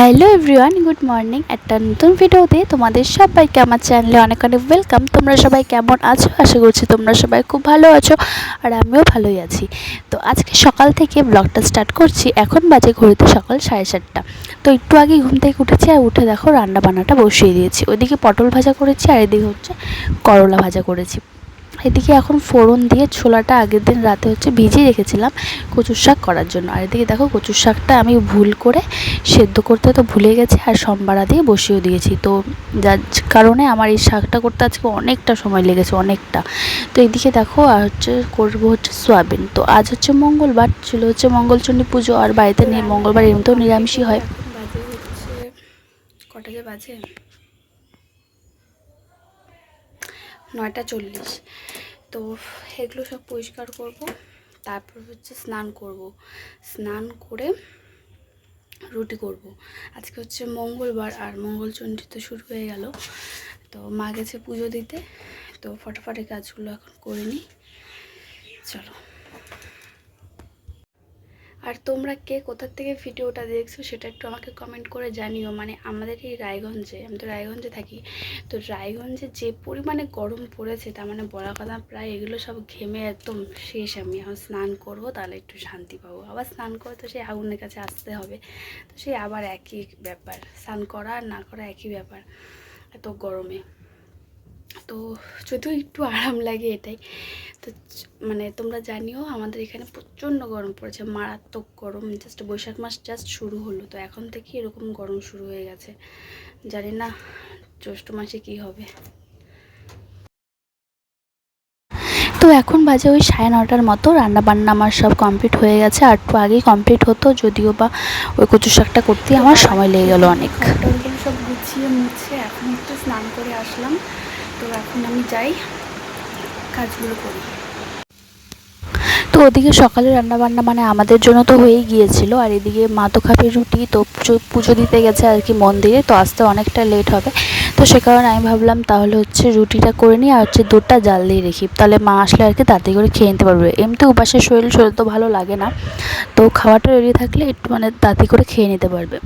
Hello everyone good morning একটা নতুন ভিডিওতে তোমাদের সবাইকে আমার চ্যানেলে অনেক অনেক ওয়েলকাম তোমরা সবাই কেমন আছো? আশা করছি তোমরা সবাই খুব ভালো আছো আর আমিও ভালোই আছি। তো আজকে সকাল থেকে ব্লগটা স্টার্ট করছি। এখন বাজে ঘড়িতে সকাল সাড়ে সাতটা। তো একটু আগে ঘুম থেকে উঠেছি আর উঠে দেখো রান্না বান্নাটা বসিয়ে দিয়েছি। ওইদিকে পটল ভাজা করেছি আর এদিকে হচ্ছে করলা ভাজা করেছি। এদিকে এখন ফোড়ন দিয়ে ছোলাটা আগের দিন রাতে হচ্ছে ভিজিয়ে রেখেছিলাম কচুর শাক করার জন্য। আর এদিকে দেখো কচুর শাকটা আমি ভুল করে সেদ্ধ করতে তো ভুলে গেছি আর সম্বারা দিয়ে বসিয়েও দিয়েছি। তো যার কারণে আমার এই শাকটা করতে আজকে অনেকটা সময় লেগেছে, অনেকটা। তো এদিকে দেখো, আর হচ্ছে করব হচ্ছে সোয়াবিন। তো আজ হচ্ছে মঙ্গলবার ছিল হচ্ছে মঙ্গলচণ্ডী পুজো আর বাড়িতে নিয়ে মঙ্গলবার এমনিতেও নিরামিষই হয়। বাজে হচ্ছে কটা যে বাজে? নয়টা চল্লিশ। তো এগুলো সব পরিষ্কার করব। তারপর হচ্ছে স্নান করব। স্নান করে রুটি করব। আজকে হচ্ছে মঙ্গলবার আর মঙ্গলচণ্ডী তো শুরু হয়ে গেল। তো মা গেছে পুজো দিতে। তো ফটাফট কাজগুলো এখন করে নিই। চলো। আর তোমরা কে কোথার থেকে ভিডিওটা দেখছ সেটা একটু আমাকে কমেন্ট করে জানিও। মানে আমাদের এই রায়গঞ্জে, আমি তো রায়গঞ্জে থাকি। তো রায়গঞ্জে যে পরিমাণে গরম পড়েছে, তার মানে বলা কথা প্রায় এগুলো সব ঘেমে একদম শেষ। আমি এখন স্নান করব, তাহলে একটু শান্তি পাবো। আবার স্নান করে তো সেই আগুনের কাছে আসতে হবে। তো সেই আবার একই ব্যাপার। স্নান করা আর না করা একই ব্যাপার, এত গরমে। তো যদিও একটু আরাম লাগে এটাই। তো মানে তোমরা জানিও আমাদের এখানে প্রচণ্ড গরম পড়েছে, মারাত্মক গরম। জাস্ট বৈশাখ মাস জাস্ট শুরু হলো, তো এখন থেকে এরকম গরম শুরু হয়ে গেছে। জানি না জ্যৈষ্ঠ মাসে কি হবে। তো এখন বাজে ওই সাড়ে নটার মতো রান্না বান্না আমার সব কমপ্লিট হয়ে গেছে। আর একটু আগেই কমপ্লিট হতো, যদিও বা ওই কচু শাকটা করতে আমার সময় লেগে গেল অনেক। সব গুছিয়ে মুছে এখন একটু স্নান করে আসলাম। তো এখন আমি যাই কাজগুলো করি। তো ওদিকে সকালে রান্না বান্না মানে আমাদের জন্য তো হয়েই গিয়েছিল, আর এদিকে মা তো খাবে রুটি, তো পুজো- দিতে গেছে আর কি মন্দিরে, তো আসতে অনেকটা লেট হবে। তো সে কারণে আমি ভাবলাম তাহলে হচ্ছে রুটিটা করে নিই আর হচ্ছে দুধটা জাল দিয়ে রেখি, তাহলে মা আসলে আর কি তাড়াতাড়ি করে খেয়ে নিতে পারবে। এমনি উপাসের শরীর শরীর তো ভালো লাগে না, তো খাওয়াটা রেডি থাকলে একটু মানে তাড়াতাড়ি করে খেয়ে নিতে পারবে।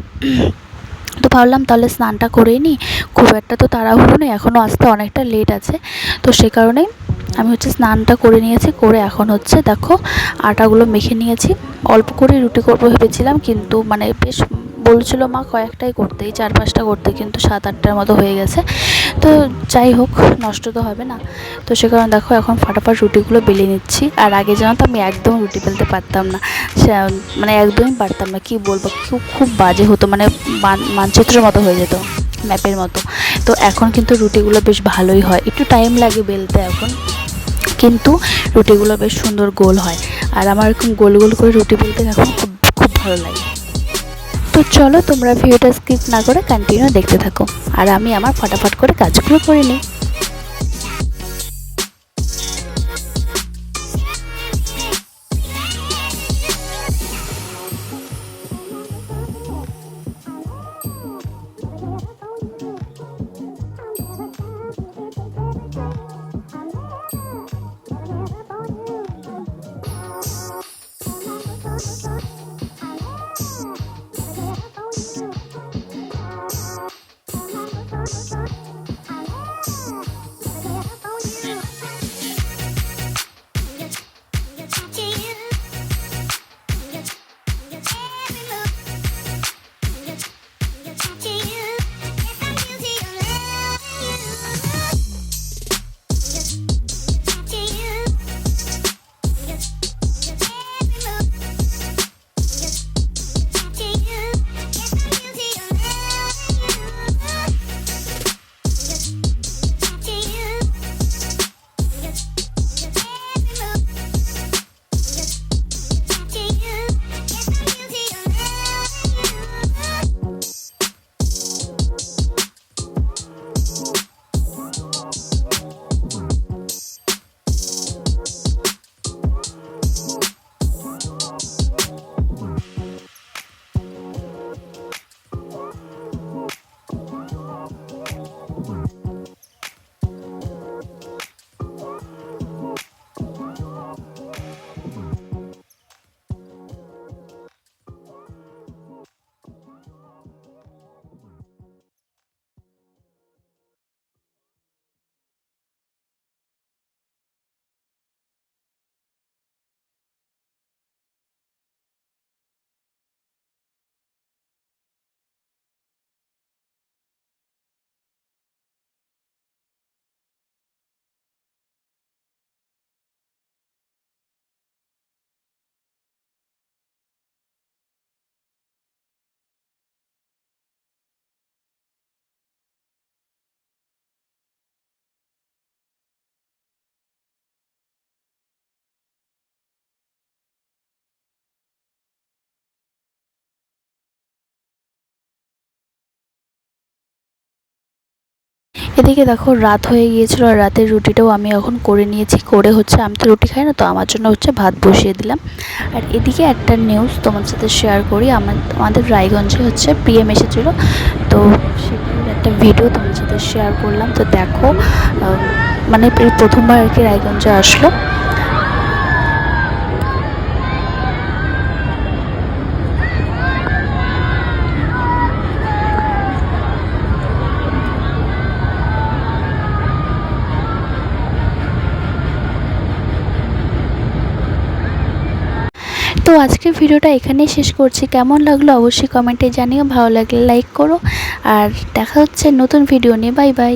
তো ভাবলাম তাহলে স্নানটা করে নিই। খুব একটা তো তাড়াহুড়ো নেই এখনও আসতে অনেকটা লেট আছে। তো সে কারণে আমি হচ্ছে স্নানটা করে নিয়েছি, করে এখন হচ্ছে দেখো আটাগুলো মেখে নিয়েছি। অল্প করে রুটি করব ভেবেছিলাম, কিন্তু মানে বেশ বলছিল, মা, কয়েকটাই করতে এই চার পাঁচটা করতে কিন্তু সাত আটটার মতো হয়ে গেছে। তো যাই হোক, নষ্ট তো হবে না। তো সে কারণে দেখো, এখন ফাটাফাট রুটিগুলো বেলে নিচ্ছি। আর আগে জানো তো, আমি একদম রুটি বেলতে পারতাম না। মানে একদমই পারতাম না, কি বলব? খুব খুব বাজে হতো, মান- মানচিত্রের মতো হয়ে যেত, ম্যাপের মতো। তো এখন কিন্তু রুটিগুলো বেশ ভালোই হয়। একটু টাইম লাগে বেলতে এখন। কিন্তু রুটিগুলো বেশ সুন্দর গোল হয়। আর আমার এরকম গোল গোল করে রুটি বেলতে এখন খুব খুব ভালো লাগে। তো চলো তোমরা ভিডিওটা স্কিপ না করে কন্টিনিউ দেখতে থাকো। আর আমি আমার ফটাফট করে কাজগুলো করে নিই। এদিকে দেখো রাত হয়ে গিয়েছিল আর রাতের রুটিটাও আমি এখন করে নিয়েছি। করে হচ্ছে আমি তো রুটি খাই না, তো আমার জন্য হচ্ছে ভাত বসিয়ে দিলাম। আর এদিকে একটা নিউজ তোমার সাথে শেয়ার করি। আমার, আমাদের রায়গঞ্জে হচ্ছে পিএম এসেছিল, তো সেটার একটা ভিডিও তোমার সাথে শেয়ার করলাম। তো দেখো মানে প্রথমবার আর কি রায়গঞ্জে আসলো। তো আজকের ভিডিওটা এখানেই শেষ করছি। কেমন লাগল অবশ্যই কমেন্টে জানিও। ভালো লাগলে লাইক করো। আর দেখা হচ্ছে নতুন ভিডিও নিয়ে। Bye bye.